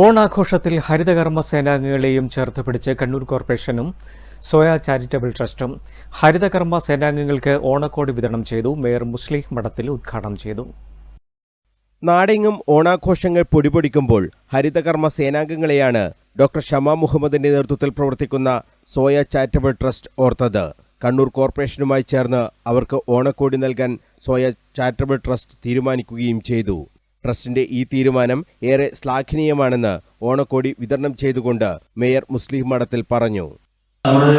ഓണാഘോഷത്തിൽ ഹരിതകർമ്മ സേനാംഗങ്ങളെയും ചേർത്ത് പിടിച്ച് കണ്ണൂർ കോർപ്പറേഷനും സോയ ചാരിറ്റബിൾ ട്രസ്റ്റും ഹരിതകർമ്മ സേനാംഗങ്ങൾക്ക് ഓണക്കോടി വിതരണം ചെയ്തു. മേയർ മുസ്ലിഹ് മഠത്തിൽ ഉദ്ഘാടനം ചെയ്തു. നാടെങ്ങും ഓണാഘോഷങ്ങൾ പൊടിപൊടിക്കുമ്പോൾ ഹരിതകർമ്മ സേനാംഗങ്ങളെയാണ് ഡോക്ടർ ഷമാ മുഹമ്മദിന്റെ നേതൃത്വത്തിൽ പ്രവർത്തിക്കുന്ന സോയ ചാരിറ്റബിൾ ട്രസ്റ്റ് ഓർത്തത്. കണ്ണൂർ കോർപ്പറേഷനുമായി ചേർന്ന് അവർക്ക് ഓണക്കോടി നൽകാൻ സോയ ചാരിറ്റബിൾ ട്രസ്റ്റ് തീരുമാനിക്കുകയും ചെയ്തു. ട്രസ്റ്റിന്റെ ഈ തീരുമാനം ഏറെ ശ്ലാഘനീയമാണെന്ന് ഓണക്കോടി വിതരണം ചെയ്തുകൊണ്ട് മേയർ മുസ്ലിം മഠത്തിൽ പറഞ്ഞു. നമ്മുടെ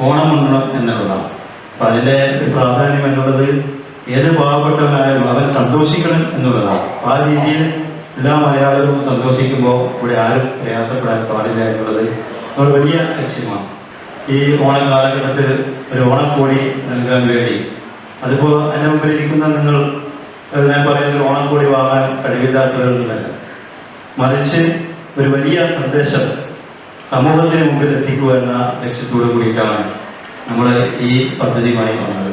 ഓണം എന്നുള്ളതാണ്. അതിന്റെ പ്രാധാന്യം എന്നുള്ളത് ഏത് പാവപ്പെട്ടവനായാലും അവൻ സന്തോഷിക്കണം എന്നുള്ളതാണ്. ആ രീതിയിൽ എല്ലാ മലയാളികളും സന്തോഷിക്കുമ്പോൾ ഇവിടെ ആരും പ്രയാസപ്പെടാൻ പാടില്ല എന്നുള്ളത് നമ്മുടെ വലിയ ലക്ഷ്യമാണ്. ഈ ഓണ കാലഘട്ടത്തിൽ ഒരു ഓണക്കോടി നൽകാൻ വേണ്ടി. അതിപ്പോൾ എന്റെ മുമ്പിലിരിക്കുന്ന നിങ്ങൾ ഞാൻ പറയുന്നത് ഓണക്കോടി വാങ്ങാൻ കഴിവില്ലാത്തവരൊന്നുമല്ല മറിച്ച് ഒരു വലിയ സന്ദേശം സമൂഹത്തിന് മുമ്പിൽ എത്തിക്കുക എന്ന ലക്ഷ്യത്തോടു കൂടിയിട്ടാണ് നമ്മൾ ഈ പദ്ധതിയുമായി വന്നത്.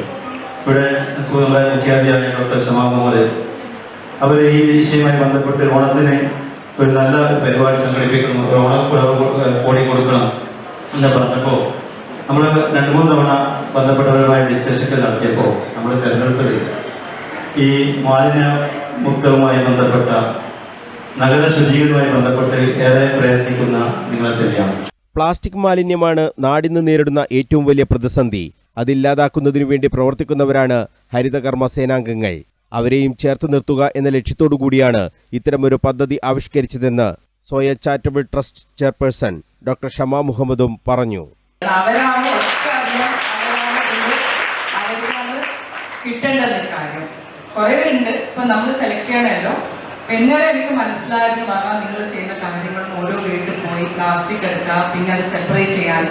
ഇവിടെ നമ്മുടെ മുഖ്യാധ്യായ ഡോക്ടർ ഷമാ മുഹമ്മദ് അവർ ഈ വിഷയവുമായി ബന്ധപ്പെട്ട് ഓണത്തിന് ഒരു നല്ല പരിപാടി സംഘടിപ്പിക്കണം ഒരു ഓണക്കുറവ് കോടി കൊടുക്കണം എന്ന് പറഞ്ഞപ്പോൾ നമ്മൾ രണ്ട് മൂന്ന് തവണ ബന്ധപ്പെട്ടവരുമായി ഡിസ്കഷനൊക്കെ നടത്തിയപ്പോൾ നമ്മൾ തിരഞ്ഞെടുത്തത് ഈ മാലിന്യ മുക്തവുമായി ബന്ധപ്പെട്ട നഗര ശുചീകരണവുമായി ബന്ധപ്പെട്ട് ഏറെ പ്രയത്നിക്കുന്ന നിങ്ങളെ തന്നെയാണ്. പ്ലാസ്റ്റിക് മാലിന്യമാണ് നാടിന്ന് നേരിടുന്ന ഏറ്റവും വലിയ പ്രതിസന്ധി. അതില്ലാതാക്കുന്നതിനു വേണ്ടി പ്രവർത്തിക്കുന്നവരാണ് ഹരിതകർമ്മ സേനാംഗങ്ങൾ. അവരെയും ചേർത്ത് നിർത്തുക എന്ന ലക്ഷ്യത്തോടു കൂടിയാണ് ഇത്തരമൊരു പദ്ധതി ആവിഷ്കരിച്ചതെന്ന് Zoya charitable trust chairperson doctor Shama മുഹമ്മദും പറഞ്ഞു. കിട്ടേണ്ടത് കാര്യം. കുറേ പേരുണ്ട്. ഇപ്പൊ നമ്മൾ സെലക്ട് ചെയ്യണമല്ലോ പിന്നീട് എനിക്ക് മനസ്സിലായെന്ന് പറഞ്ഞാൽ നിങ്ങൾ ചെയ്യുന്ന കാര്യങ്ങളും ഓരോ വീട്ടിൽ പോയി പ്ലാസ്റ്റിക് എടുക്കുക പിന്നെ അത് സെപ്പറേറ്റ് ചെയ്യാൻ.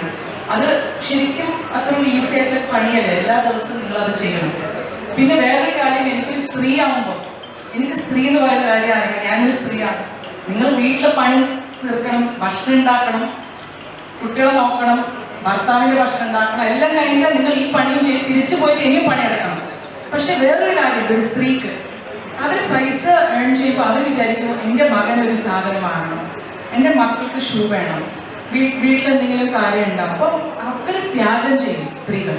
അത് ശരിക്കും അത്ര ഈസി ആയിട്ട് പണിയല്ല? എല്ലാ ദിവസവും നിങ്ങൾ അത് ചെയ്യണം. പിന്നെ വേറൊരു കാര്യം എനിക്കൊരു സ്ത്രീ ആവുമ്പോൾ എനിക്ക് സ്ത്രീ എന്ന് പറയുന്ന കാര്യം അറിയാം. ഞാനൊരു സ്ത്രീയാണ്. നിങ്ങൾ വീട്ടിലെ പണി തീർക്കണം ഭക്ഷണം ഉണ്ടാക്കണം കുട്ടികളെ നോക്കണം ഭർത്താവിന്റെ ഭക്ഷണം ഉണ്ടാക്കണം എല്ലാം കഴിഞ്ഞാൽ നിങ്ങൾ ഈ പണിയും ചെയ്ത് തിരിച്ചു പോയിട്ട് ഇനിയും പണിയെടുക്കണം. പക്ഷെ വേറൊരു കാര്യം ഒരു സ്ത്രീക്ക്. അവർ പൈസ ഏൺ ചെയ്യുമ്പോൾ അവർ വിചാരിക്കുമ്പോൾ എന്റെ മകൻ ഒരു സാധനം വാങ്ങണം എന്റെ മക്കൾക്ക് ഷൂ വേണം. വീ- വീട്ടിലെന്തെങ്കിലും കാര്യം ഉണ്ടാവും അപ്പോൾ അവർ ത്യാഗം ചെയ്യും സ്ത്രീകൾ.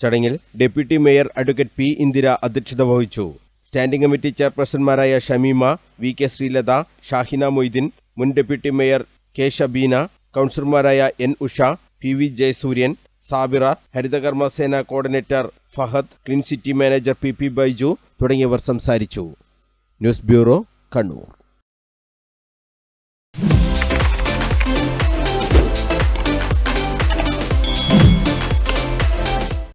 ചടങ്ങിൽ deputy mayor advocate P Indira അധ്യക്ഷത വഹിച്ചു. സ്റ്റാൻഡിംഗ് കമ്മിറ്റി ചെയർപേഴ്സൺമാരായ ഷമീമ വി കെ ശ്രീലത ഷാഹിന മൊയ്തീൻ മുൻ ഡെപ്യൂട്ടി മേയർ കെ ഷബീന കൗൺസിലർമാരായ N Usha P V Jayasuryan Sabira Harithakarma Sena coordinator Fahad clean city manager P P Baiju തുടങ്ങിയവർ സംസാരിച്ചു. News bureau Kannur.